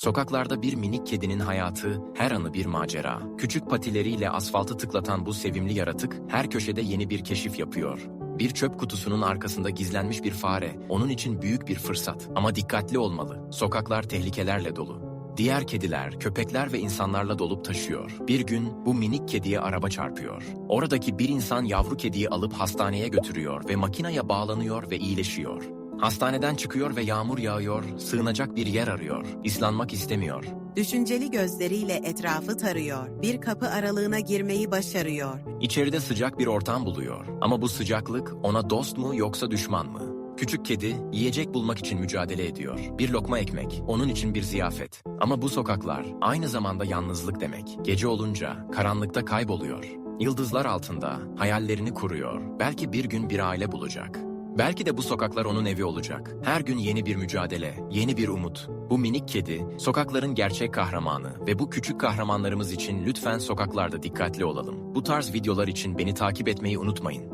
Sokaklarda bir minik kedinin hayatı, her anı bir macera. Küçük patileriyle asfaltı tıklatan bu sevimli yaratık, her köşede yeni bir keşif yapıyor. Bir çöp kutusunun arkasında gizlenmiş bir fare, onun için büyük bir fırsat. Ama dikkatli olmalı, sokaklar tehlikelerle dolu. Diğer kediler, köpekler ve insanlarla dolup taşıyor. Bir gün bu minik kediye araba çarpıyor. Oradaki bir insan yavru kediyi alıp hastaneye götürüyor ve makineye bağlanıyor ve iyileşiyor. Hastaneden çıkıyor ve yağmur yağıyor, sığınacak bir yer arıyor. İslanmak istemiyor. Düşünceli gözleriyle etrafı tarıyor. Bir kapı aralığına girmeyi başarıyor. İçeride sıcak bir ortam buluyor. Ama bu sıcaklık ona dost mu yoksa düşman mı? Küçük kedi yiyecek bulmak için mücadele ediyor. Bir lokma ekmek, onun için bir ziyafet. Ama bu sokaklar aynı zamanda yalnızlık demek. Gece olunca karanlıkta kayboluyor. Yıldızlar altında hayallerini kuruyor. Belki bir gün bir aile bulacak. Belki de bu sokaklar onun evi olacak. Her gün yeni bir mücadele, yeni bir umut. Bu minik kedi, sokakların gerçek kahramanı ve bu küçük kahramanlarımız için lütfen sokaklarda dikkatli olalım. Bu tarz videolar için beni takip etmeyi unutmayın.